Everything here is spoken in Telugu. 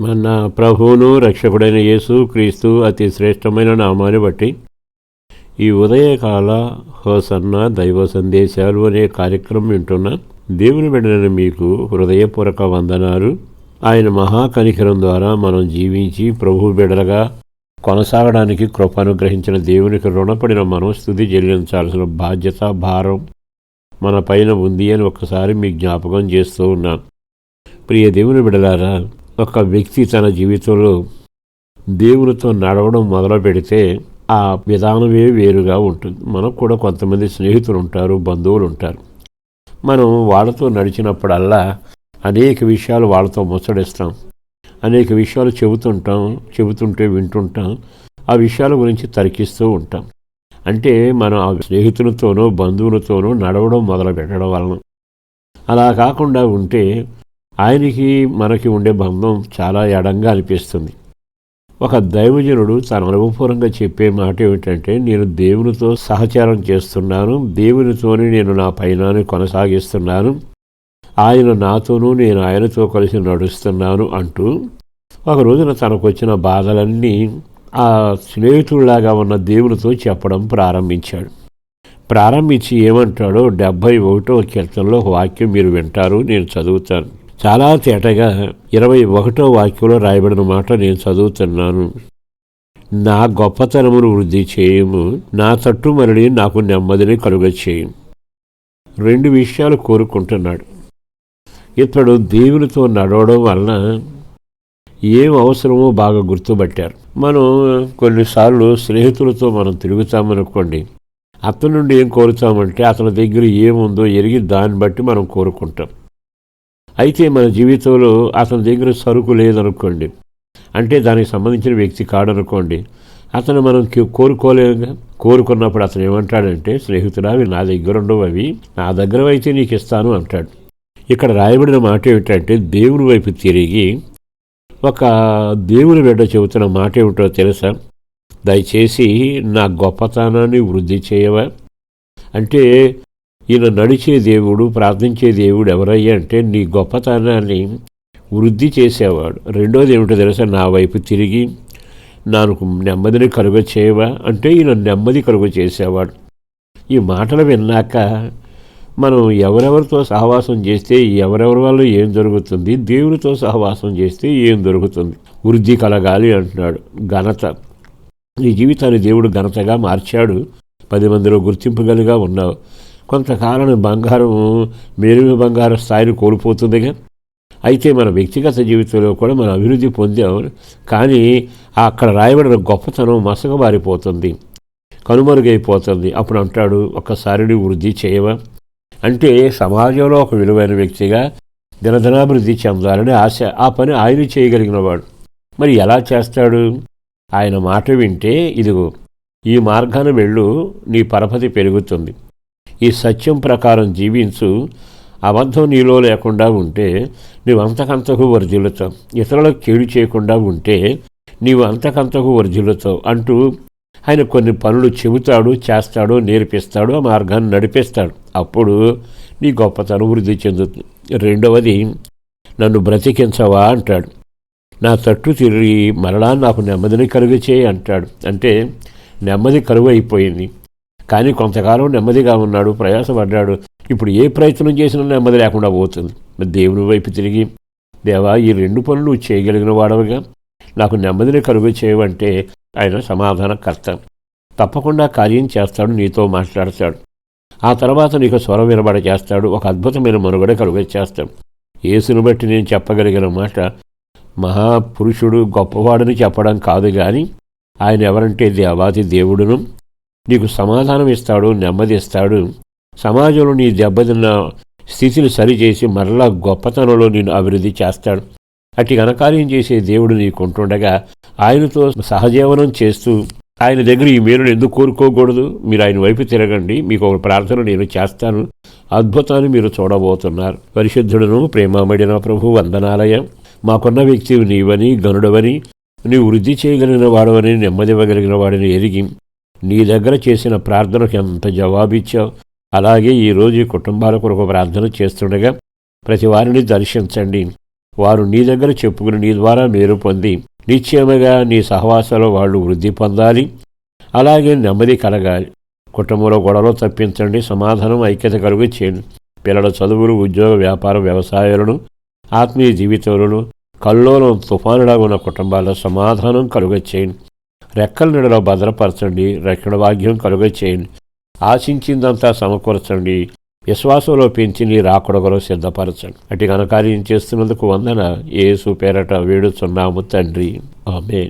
మన ప్రభువును రక్షకుడైన యేసు క్రీస్తు అతి శ్రేష్టమైన నామాన్ని బట్టి ఈ ఉదయకాల హోసన్న దైవ సందేశాలు అనే కార్యక్రమం వింటున్న దేవుని బిడ్డలైన మీకు హృదయపూర్వక వందనాలు. ఆయన మహాకనికరం ద్వారా మనం జీవించి ప్రభు బిడలుగా కొనసాగడానికి కృప అనుగ్రహించిన దేవునికి రుణపడిన మనం స్థుతి చెల్లించాల్సిన బాధ్యత భారం మన పైన ఉంది అని ఒక్కసారి మీ జ్ఞాపకం చేస్తూ ఉన్నాను. ప్రియ దేవుని బిడలారా ఒక వ్యక్తి తన జీవితంలో దేవునితో నడవడం మొదలు పెడితే ఆ విధానమే వేరుగా ఉంటుంది. మనకు కూడా కొంతమంది స్నేహితులు ఉంటారు బంధువులు ఉంటారు మనం వాళ్ళతో నడిచినప్పుడల్లా అనేక విషయాలు వాళ్ళతో ముచ్చడిస్తాం అనేక విషయాలు చెబుతుంటాం చెబుతుంటే వింటుంటాం. ఆ విషయాల గురించి తర్కిస్తూ ఉంటాం. అంటే మనం ఆ స్నేహితులతోనో బంధువులతోనో నడవడం మొదలు పెట్టడం వలన. అలా కాకుండా ఉంటే ఆయనకి మనకి ఉండే బంధం చాలా ఎడంగా అనిపిస్తుంది. ఒక దైవజనుడు తన అనుభవపూర్వంగా చెప్పే మాట ఏమిటంటే నేను దేవునితో సహచారం చేస్తున్నాను దేవునితోనే నేను నా పైన కొనసాగిస్తున్నాను ఆయన నాతోనూ నేను ఆయనతో కలిసి నడుస్తున్నాను అంటూ ఒక రోజున తనకు వచ్చిన బాధలన్నీ ఆ స్నేహితుడిలాగా ఉన్న దేవునితో చెప్పడం ప్రారంభించాడు. ప్రారంభించి ఏమంటాడో డెబ్భై ఒకటో కీర్తనలో ఒక వాక్యం మీరు వింటారు నేను చదువుతాను. చాలా తేటగా ఇరవై ఒకటో వాక్యంలో రాయబడిన మాట నేను చదువుతున్నాను. నా గొప్పతనమును వృద్ధి చేయము నా తట్టు మరలి నాకు నెమ్మదిని కలుగ చేయము రెండు విషయాలు కోరుకుంటున్నాడు. ఇతడు దేవునితో నడవడం వలన ఏం అవసరమో బాగా గుర్తుపట్టారు. మనం కొన్నిసార్లు స్నేహితులతో మనం తిరుగుతామనుకోండి అతని నుండి ఏం కోరుతామంటే అతని దగ్గర ఏముందో ఎరిగి దాన్ని బట్టి మనం కోరుకుంటాం. అయితే మన జీవితంలో అతని దగ్గర సరుకు లేదనుకోండి. అంటే దానికి సంబంధించిన వ్యక్తి కాడనుకోండి. అతను మనం కోరుకోలేగా కోరుకున్నప్పుడు అతను ఏమంటాడంటే స్నేహితుడా అవి నా దగ్గర ఉండవు అవి. నా దగ్గర అయితే నీకు ఇస్తాను అంటాడు. ఇక్కడ రాయబడిన మాట ఏమిటంటే దేవుని వైపు తిరిగి ఒక దేవుని బిడ్డ చెబుతున్న మాట ఏమిటో తెలుసా? దయచేసి నా గొప్పతనాన్ని వృద్ధి చేయవా? అంటే ఈయన నడిచే దేవుడు ప్రార్థించే దేవుడు ఎవరయ్యా అంటే నీ గొప్పతనాన్ని వృద్ధి చేసేవాడు. రెండోది ఏమిటో తెలుసా? నా వైపు తిరిగి నాకు నెమ్మదిని కలుగ చేయవా అంటే ఈయన నెమ్మది కలుగ చేసేవాడు. ఈ మాటలు విన్నాక మనం ఎవరెవరితో సహవాసం చేస్తే ఎవరెవరి వల్ల ఏం జరుగుతుంది? దేవునితో సహవాసం చేస్తే ఏం దొరుకుతుంది వృద్ధి కలగాలి అంటున్నాడు. ఘనత. నీ జీవితాన్ని దేవుడు ఘనతగా మార్చాడు. పది మందిలో గుర్తింపుగలుగా ఉన్నావు. కొంతకాలం బంగారం మేరుగు బంగారం స్థాయిని కోల్పోతుందిగా. అయితే మన వ్యక్తిగత జీవితంలో కూడా మనం అభివృద్ధి పొందాం. కానీ అక్కడ రాయబడిన గొప్పతనం మసగబారిపోతుంది కనుమరుగైపోతుంది. అప్పుడు అంటాడు ఒక్కసారిని వృద్ధి చేయవా? అంటే సమాజంలో ఒక విలువైన వ్యక్తిగా దినదినాభివృద్ధి చెందాలని ఆశ ఆ పని ఆయన చేయగలిగినవాడు. మరి ఎలా చేస్తాడు? ఆయన మాట వింటే ఇదిగో ఈ మార్గాన వెళ్ళు నీ పరపతి పెరుగుతుంది. ఈ సత్యం ప్రకారం జీవించు అబద్ధం నీలో లేకుండా ఉంటే నీవు అంతకంతకు వర్జిల్లుతావు ఇతరులకు కేడు చేయకుండా ఉంటే నీవు అంతకంతకు వర్జిల్లుతావు అంటూ ఆయన కొన్ని పనులు చెబుతాడు చేస్తాడు నేర్పిస్తాడు ఆ మార్గాన్ని నడిపిస్తాడు. అప్పుడు నీ గొప్పతనం వృద్ధి చెందుతుంది. రెండవది నన్ను బ్రతికించవా అంటాడు. నా తట్టు తిరిగి మరలా నాకు నెమ్మదిని కలుగు చేయి అంటాడు. అంటే నెమ్మది కరువు అయిపోయింది కానీ కొంతకాలం నెమ్మదిగా ఉన్నాడు ప్రయాసపడ్డాడు. ఇప్పుడు ఏ ప్రయత్నం చేసినా నెమ్మది లేకుండా పోతుంది. దేవుని వైపు తిరిగి దేవా ఈ రెండు పనులు చేయగలిగిన వాడవగా? నాకు నెమ్మదిని కలుగు చేయవంటే ఆయన సమాధానకర్త. తప్పకుండా కార్యం చేస్తాడు నీతో మాట్లాడతాడు. ఆ తర్వాత నీకు స్వరం వినబడ చేస్తాడు ఒక అద్భుతమైన మనుగడ కలుగ చేస్తాడు. యేసును బట్టి నేను చెప్పగలిగిన మాట మహాపురుషుడు గొప్పవాడని చెప్పడం కాదు కానీ ఆయన ఎవరంటే దేవాది దేవుడును నీకు సమాధానం ఇస్తాడు నెమ్మది ఇస్తాడు సమాజంలో నీ దెబ్బతిన్న స్థితిని సరిచేసి మరలా గొప్పతనంలో నేను అభివృద్ధి చేస్తాడు. అట్టి ఘనకార్యం చేసే దేవుడు నీకుంటుండగా ఆయనతో సహజీవనం చేస్తూ ఆయన దగ్గర ఈ మేలును ఎందుకు కోరుకోకూడదు? మీరు ఆయన వైపు తిరగండి. మీకు ఒక ప్రార్థన నేను చేస్తాను. అద్భుతాన్ని మీరు చూడబోతున్నారు. పరిశుద్ధుడును ప్రేమమడిన ప్రభు వందనాలయ. మాకున్న వ్యక్తి నీవని గనుడవని నీవు వృద్ధి చేయగలిగిన వాడవని నెమ్మదివ్వగలిగిన వాడిని ఎరిగి నీ దగ్గర చేసిన ప్రార్థనకు ఎంత జవాబిచ్చావు? అలాగే ఈరోజు కుటుంబాల కొరకు ప్రార్థన చేస్తుండగా ప్రతి వారిని దర్శించండి. వారు నీ దగ్గర చెప్పుకుని నీ ద్వారా మేలు పొంది నిశ్చయముగా నీ సహవాసంలో వాళ్ళు వృద్ధి పొందాలి. అలాగే నెమ్మది కలగాలి. కుటుంబంలో గొడవలు తప్పించండి. సమాధానం ఐక్యత కలుగు చేయండి. పిల్లల చదువులు ఉద్యోగ వ్యాపార వ్యవసాయాలను ఆత్మీయ జీవితాలను కల్లోలం తుఫానులాగా ఉన్న కుటుంబాల్లో సమాధానం కలుగ చేయండి. రెక్కల నీడలో భద్రపరచండి రక్షణ భాగ్యం కలుగ చేయండి. ఆశించిందంతా సమకూర్చండి. విశ్వాసంలో పెంచి నీ రాకొడగలో సిద్ధపరచండి. అటు ఘనకార్యం చేస్తున్నందుకు వందన. ఏసు పేరట వేడుచున్నాము తండ్రి. ఆమె